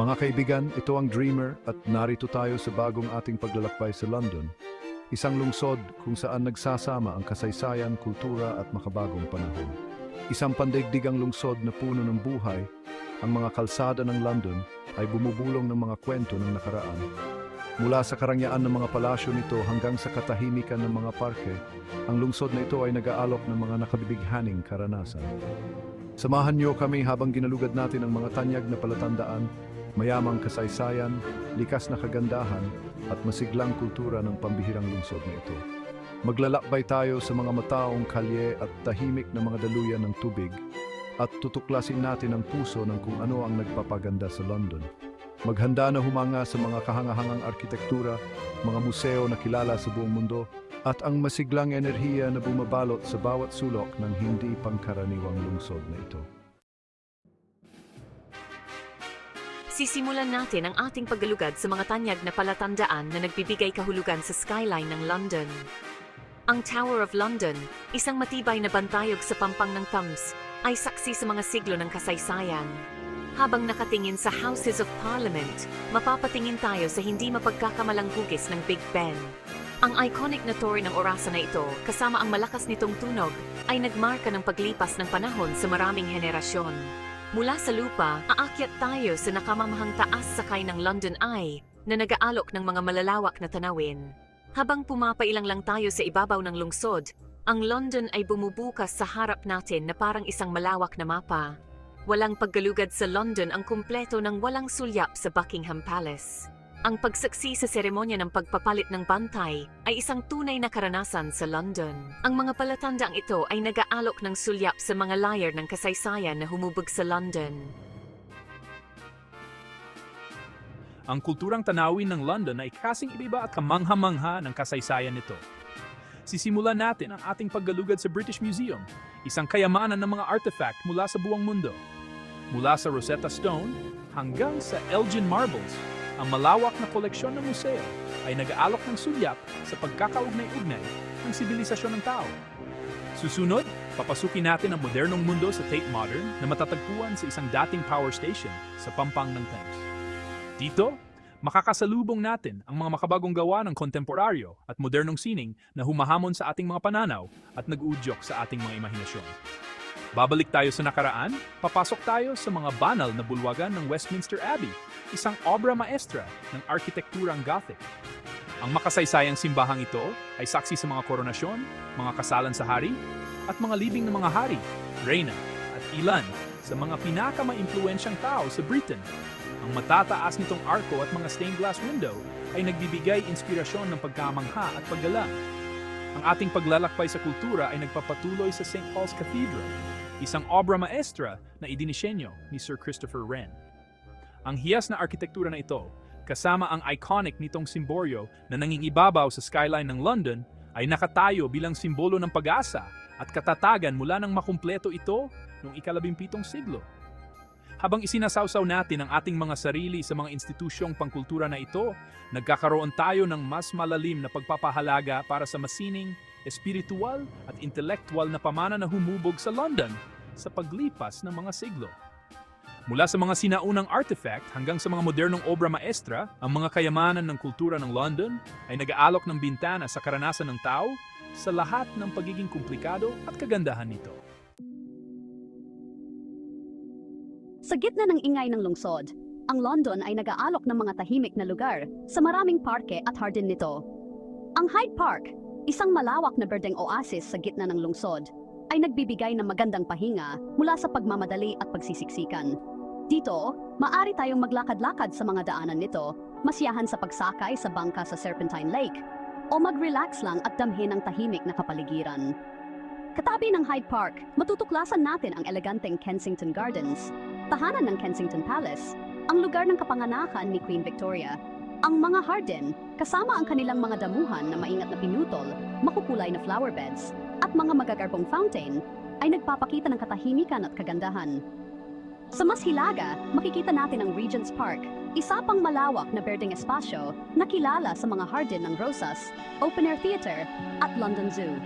Mga kaibigan, ito ang Dreamer at narito tayo sa bagong ating paglalakbay sa London. Isang lungsod kung saan nagsasama ang kasaysayan, kultura at makabagong panahon. Isang pandaigdigang lungsod na puno ng buhay, ang mga kalsada ng London ay bumubulong ng mga kwento ng nakaraan. Mula sa karangyaan ng mga palasyo nito hanggang sa katahimikan ng mga parke, ang lungsod na ito ay nag-aalok ng mga nakabibighaning karanasan. Samahan niyo kami habang ginalugad natin ang mga tanyag na palatandaan, mayamang kasaysayan, likas na kagandahan, at masiglang kultura ng pambihirang lungsod na ito. Maglalakbay tayo sa mga mataong kalye at tahimik na mga daluyan ng tubig at tutuklasin natin ang puso ng kung ano ang nagpapaganda sa London. Maghanda na humanga sa mga kahangahangang arkitektura, mga museo na kilala sa buong mundo, at ang masiglang enerhiya na bumabalot sa bawat sulok ng hindi pangkaraniwang lungsod na ito. Sisimulan natin ang ating paggalugad sa mga tanyag na palatandaan na nagbibigay kahulugan sa skyline ng London. Ang Tower of London, isang matibay na bantayog sa pampang ng Thames, ay saksi sa mga siglo ng kasaysayan. Habang nakatingin sa Houses of Parliament, mapapatingin tayo sa hindi mapagkakamalang hugis ng Big Ben. Ang iconic na tore ng orasa na ito, kasama ang malakas nitong tunog, ay nagmarka ng paglipas ng panahon sa maraming henerasyon. Mula sa lupa, aakyat tayo sa nakamamahang taas sakay ng London Eye na nag-aalok ng mga malalawak na tanawin. Habang pumapailang lang tayo sa ibabaw ng lungsod, ang London ay bumubukas sa harap natin na parang isang malawak na mapa. Walang paggalugad sa London ang kumpleto ng walang sulyap sa Buckingham Palace. Ang pagsaksi sa seremonya ng pagpapalit ng bantay ay isang tunay na karanasan sa London. Ang mga palatandaang ito ay nag-aalok ng sulyap sa mga layar ng kasaysayan na humubog sa London. Ang kulturang tanawin ng London ay kasing iba at kamangha-mangha ng kasaysayan nito. Sisimulan natin ang ating paggalugad sa British Museum, isang kayamanan ng mga artifact mula sa buong mundo. Mula sa Rosetta Stone hanggang sa Elgin Marbles, ang malawak na koleksyon ng museo ay nag-aalok ng sulyap sa pagkakaugnay-ugnay ng sibilisasyon ng tao. Susunod, papasukin natin ang modernong mundo sa Tate Modern na matatagpuan sa isang dating power station sa pampang ng Thames. Dito, makakasalubong natin ang mga makabagong gawa ng kontemporaryo at modernong sining na humahamon sa ating mga pananaw at nag-uudyok sa ating mga imahinasyon. Babalik tayo sa nakaraan, papasok tayo sa mga banal na bulwagan ng Westminster Abbey, isang obra maestra ng arkitekturang Gothic. Ang makasaysayang simbahang ito ay saksi sa mga koronasyon, mga kasalan sa hari, at mga libing ng mga hari, reyna, at ilan sa mga pinakamaimpluensyang tao sa Britain. Ang matataas nitong arko at mga stained glass window ay nagbibigay inspirasyon ng pagkamangha at paggalang. Ang ating paglalakbay sa kultura ay nagpapatuloy sa St. Paul's Cathedral, isang obra maestra na idinisenyo ni Sir Christopher Wren. Ang hiyas na arkitektura na ito, kasama ang iconic nitong simboryo na nangingibabaw sa skyline ng London, ay nakatayo bilang simbolo ng pag-asa at katatagan mula nang makumpleto ito noong ikalabimpitong siglo. Habang isinasawsaw natin ang ating mga sarili sa mga institusyong pangkultura na ito, nagkakaroon tayo ng mas malalim na pagpapahalaga para sa masining, espiritual at intelektual na pamana na humubog sa London sa paglipas ng mga siglo. Mula sa mga sinaunang artifact hanggang sa mga modernong obra maestra, ang mga kayamanan ng kultura ng London ay nag-aalok ng bintana sa karanasan ng tao sa lahat ng pagiging komplikado at kagandahan nito. Sa gitna ng ingay ng lungsod, ang London ay nag-aalok ng mga tahimik na lugar sa maraming parke at hardin nito. Ang Hyde Park, isang malawak na berdeng oasis sa gitna ng lungsod, ay nagbibigay ng magandang pahinga mula sa pagmamadali at pagsisiksikan. Dito, maari tayong maglakad-lakad sa mga daanan nito, masiyahan sa pagsakay sa bangka sa Serpentine Lake, o mag-relax lang at damhin ang tahimik na kapaligiran. Katabi ng Hyde Park, matutuklasan natin ang eleganteng Kensington Gardens, tahanan ng Kensington Palace, ang lugar ng kapanganakan ni Queen Victoria, ang mga hardin, kasama ang kanilang mga damuhan na maingat na pinutol, makukulay na flower beds, at mga magagarbong fountain, ay nagpapakita ng katahimikan at kagandahan. Sa mas hilaga, makikita natin ang Regent's Park, isa pang malawak na berdeng espasyo na kilala sa mga hardin ng Rosas, Open Air Theatre, at London Zoo.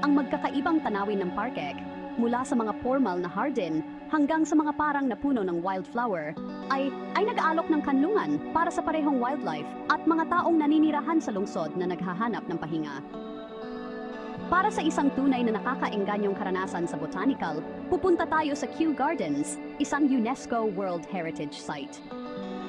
Ang magkakaibang tanawin ng parkek, mula sa mga formal na hardin hanggang sa mga parang na puno ng wildflower, ay, ay nag-aalok ng kanlungan para sa parehong wildlife at mga taong naninirahan sa lungsod na naghahanap ng pahinga. Para sa isang tunay na nakakaenganyong karanasan sa botanical, pupunta tayo sa Kew Gardens, isang UNESCO World Heritage Site.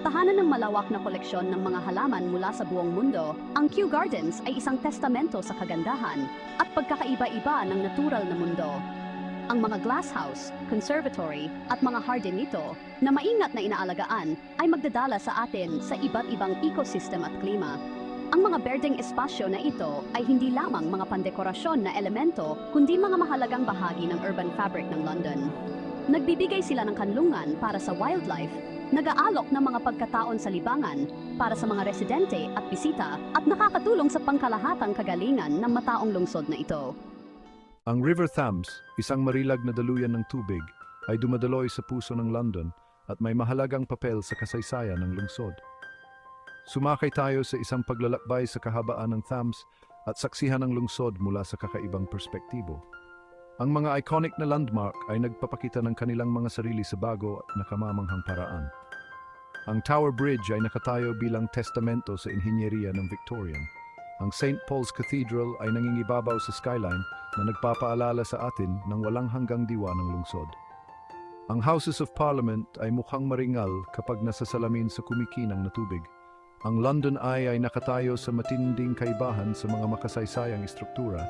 Tahanan ng malawak na koleksyon ng mga halaman mula sa buong mundo, ang Kew Gardens ay isang testamento sa kagandahan at pagkakaiba-iba ng natural na mundo. Ang mga glasshouse, conservatory, at mga harden nito na maingat na inaalagaan ay magdadala sa atin sa iba't ibang ecosystem at klima. Ang mga berdeng espasyo na ito ay hindi lamang mga pandekorasyon na elemento, kundi mga mahalagang bahagi ng urban fabric ng London. Nagbibigay sila ng kanlungan para sa wildlife, nag-aalok ng mga pagkataon sa libangan para sa mga residente at bisita at nakakatulong sa pangkalahatang kagalingan ng mataong lungsod na ito. Ang River Thames, isang marilag na daluyan ng tubig, ay dumadaloy sa puso ng London at may mahalagang papel sa kasaysayan ng lungsod. Sumakay tayo sa isang paglalakbay sa kahabaan ng Thames at saksihan ang lungsod mula sa kakaibang perspektibo. Ang mga iconic na landmark ay nagpapakita ng kanilang mga sarili sa bago at nakamamanghang paraan. Ang Tower Bridge ay nakatayo bilang testamento sa inhinyeriya ng Victorian. Ang St. Paul's Cathedral ay nangingibabaw sa skyline na nagpapaalala sa atin ng walang hanggang diwa ng lungsod. Ang Houses of Parliament ay mukhang maringal kapag nasasalamin sa kumikinang na tubig. Ang London Eye ay nakatayo sa matinding kaibahan sa mga makasaysayang istruktura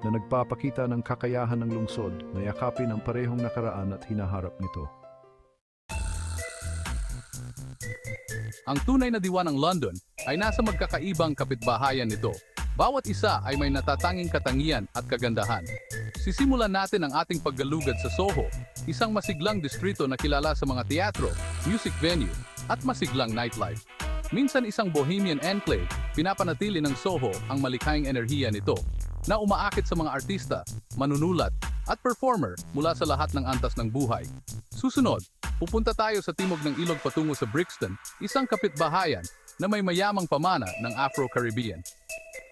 na nagpapakita ng kakayahan ng lungsod na yakapin ang parehong nakaraan at hinaharap nito. Ang tunay na diwa ng London ay nasa magkakaibang kapitbahayan nito. Bawat isa ay may natatanging katangian at kagandahan. Sisimulan natin ang ating paggalugad sa Soho, isang masiglang distrito na kilala sa mga teatro, music venue, at masiglang nightlife. Minsan isang bohemian enclave, pinapanatili ng Soho ang malikhaing enerhiya nito na umaakit sa mga artista, manunulat, at performer mula sa lahat ng antas ng buhay. Susunod, pupunta tayo sa timog ng ilog patungo sa Brixton, isang kapitbahayan na may mayamang pamana ng Afro-Caribbean.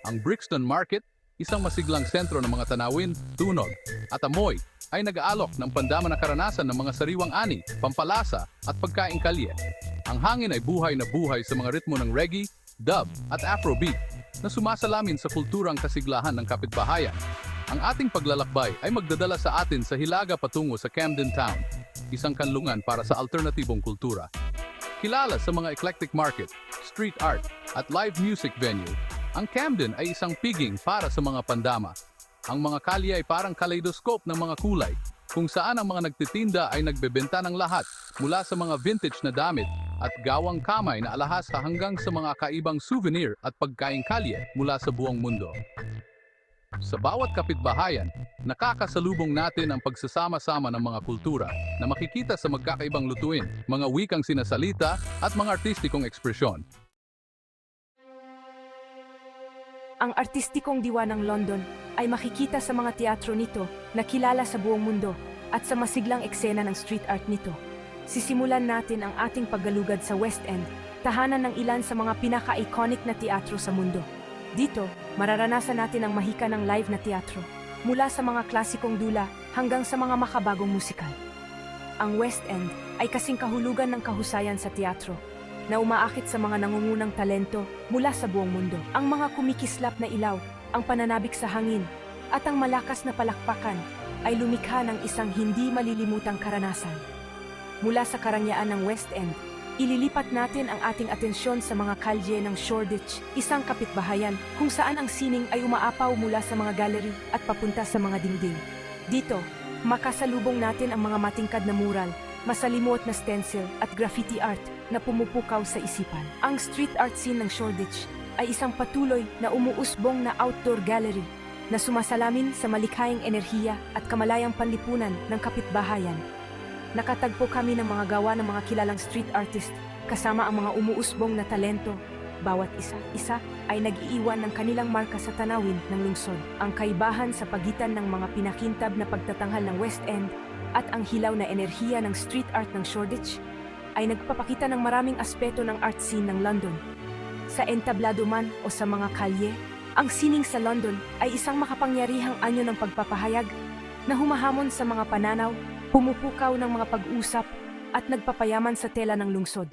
Ang Brixton Market, isang masiglang sentro ng mga tanawin, tunog, at amoy, ay nag-aalok ng pandama na karanasan ng mga sariwang ani, pampalasa, at pagkaing kalye. Ang hangin ay buhay na buhay sa mga ritmo ng reggae, dub, at afrobeat na sumasalamin sa kulturang kasiglahan ng kapitbahayan. Ang ating paglalakbay ay magdadala sa atin sa Hilaga patungo sa Camden Town, isang kanlungan para sa alternatibong kultura. Kilala sa mga eclectic market, street art, at live music venue, ang Camden ay isang piging para sa mga pandama. Ang mga kalye ay parang kaleidoscope ng mga kulay, kung saan ang mga nagtitinda ay nagbebenta ng lahat mula sa mga vintage na damit at gawang kamay na alahas hanggang sa mga kaibang souvenir at pagkaing kalye mula sa buong mundo. Sa bawat kapitbahayan, nakakasalubong natin ang pagsasama-sama ng mga kultura na makikita sa magkakaibang lutuin, mga wikang sinasalita at mga artistikong ekspresyon. Ang artistikong diwa ng London ay makikita sa mga teatro nito na kilala sa buong mundo at sa masiglang eksena ng street art nito. Sisimulan natin ang ating paggalugad sa West End, tahanan ng ilan sa mga pinaka-iconic na teatro sa mundo. Dito, mararanasan natin ang mahika ng live na teatro, mula sa mga klasikong dula hanggang sa mga makabagong musikal. Ang West End ay kasing kahulugan ng kahusayan sa teatro na umaakit sa mga nangungunang talento mula sa buong mundo. Ang mga kumikislap na ilaw, ang pananabik sa hangin, at ang malakas na palakpakan ay lumikha ng isang hindi malilimutang karanasan. Mula sa karangyaan ng West End, ililipat natin ang ating atensyon sa mga kalye ng Shoreditch, isang kapitbahayan kung saan ang sining ay umaapaw mula sa mga gallery at papunta sa mga dingding. Dito, makasalubong natin ang mga matingkad na mural, masalimuot na stencil at graffiti art na pumupukaw sa isipan. Ang street art scene ng Shoreditch ay isang patuloy na umuusbong na outdoor gallery na sumasalamin sa malikhaing enerhiya at kamalayang panlipunan ng kapitbahayan. Nakatagpo kami ng mga gawa ng mga kilalang street artist kasama ang mga umuusbong na talento. Bawat isa-isa ay nag-iiwan ng kanilang marka sa tanawin ng lungsod. Ang kaibahan sa pagitan ng mga pinakintab na pagtatanghal ng West End at ang hilaw na enerhiya ng street art ng Shoreditch ay nagpapakita ng maraming aspeto ng art scene ng London. Sa entablado man o sa mga kalye, ang sining sa London ay isang makapangyarihang anyo ng pagpapahayag na humahamon sa mga pananaw pumupukaw ng mga pag-usap at nagpapayaman sa tela ng lungsod.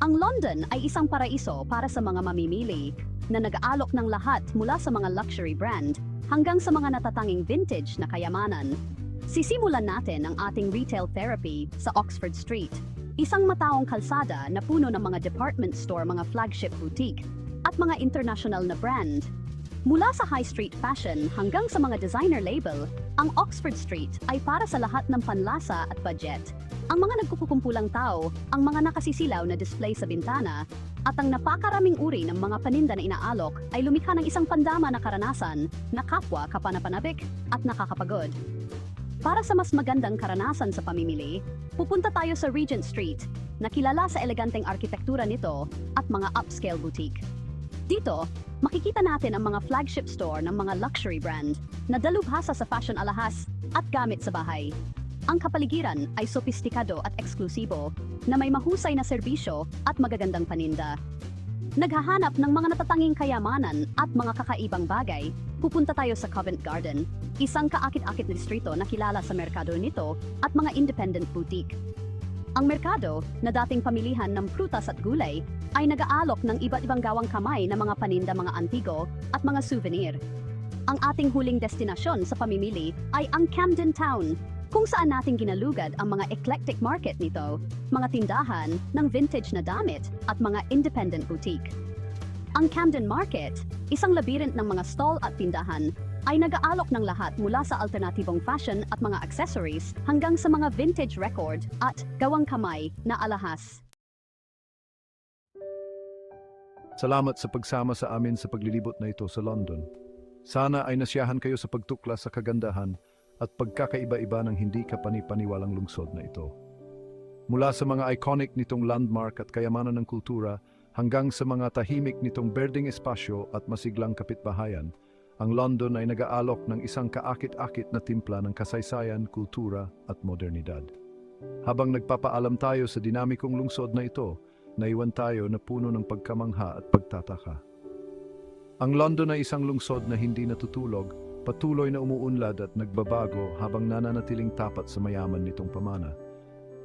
Ang London ay isang paraiso para sa mga mamimili na nag-aalok ng lahat mula sa mga luxury brand hanggang sa mga natatanging vintage na kayamanan. Sisimulan natin ang ating retail therapy sa Oxford Street, isang mataong kalsada na puno ng mga department store, mga flagship boutique, at mga international na brand. Mula sa high street fashion hanggang sa mga designer label, ang Oxford Street ay para sa lahat ng panlasa at budget. Ang mga nagkukumpulang tao, ang mga nakasisilaw na display sa bintana, at ang napakaraming uri ng mga paninda na inaalok ay lumikha ng isang pandama na karanasan na kapwa kapanapanabik at nakakapagod. Para sa mas magandang karanasan sa pamimili, pupunta tayo sa Regent Street, na kilala sa eleganteng arkitektura nito at mga upscale boutique. Dito, makikita natin ang mga flagship store ng mga luxury brand na dalubhasa sa fashion alahas at gamit sa bahay. Ang kapaligiran ay sopistikado at eksklusibo na may mahusay na serbisyo at magagandang paninda. Naghahanap ng mga natatanging kayamanan at mga kakaibang bagay, pupunta tayo sa Covent Garden, isang kaakit-akit na distrito na kilala sa merkado nito at mga independent boutique. Ang merkado, na dating pamilihan ng prutas at gulay, ay nag-aalok ng iba't ibang gawang kamay na mga paninda mga antigo at mga souvenir. Ang ating huling destinasyon sa pamimili ay ang Camden Town, kung saan natin ginalugad ang mga eclectic market nito, mga tindahan ng vintage na damit at mga independent boutique. Ang Camden Market, isang labirint ng mga stall at tindahan, ay nag-aalok ng lahat mula sa alternatibong fashion at mga accessories hanggang sa mga vintage record at gawang kamay na alahas. Salamat sa pagsama sa amin sa paglilibot na ito sa London. Sana ay nasiyahan kayo sa pagtuklas sa kagandahan at pagkakaiba-iba ng hindi kapani-paniwalang lungsod na ito. Mula sa mga iconic nitong landmark at kayamanan ng kultura hanggang sa mga tahimik nitong berdeng espasyo at masiglang kapitbahayan, ang London ay nag-aalok ng isang kaakit-akit na timpla ng kasaysayan, kultura at modernidad. Habang nagpapaalam tayo sa dinamikong lungsod na ito, naiwan tayo na puno ng pagkamangha at pagtataka. Ang London ay isang lungsod na hindi natutulog, patuloy na umuunlad at nagbabago habang nananatiling tapat sa mayaman nitong pamana.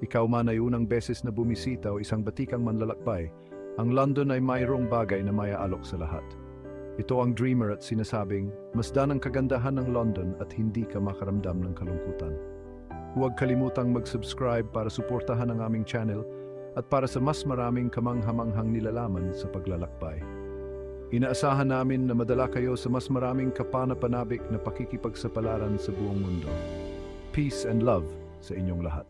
Ikaw man ay unang beses na bumisita o isang batikang manlalakbay, ang London ay mayroong bagay na mayaalok sa lahat. Ito ang dreamer at sinasabing, masdan ang kagandahan ng London at hindi ka makaramdam ng kalungkutan. Huwag kalimutang mag-subscribe para suportahan ang aming channel at para sa mas maraming kamanghamanghang nilalaman sa paglalakbay. Inaasahan namin na madala kayo sa mas maraming kapanapanabik na pakikipagsapalaran sa buong mundo. Peace and love sa inyong lahat.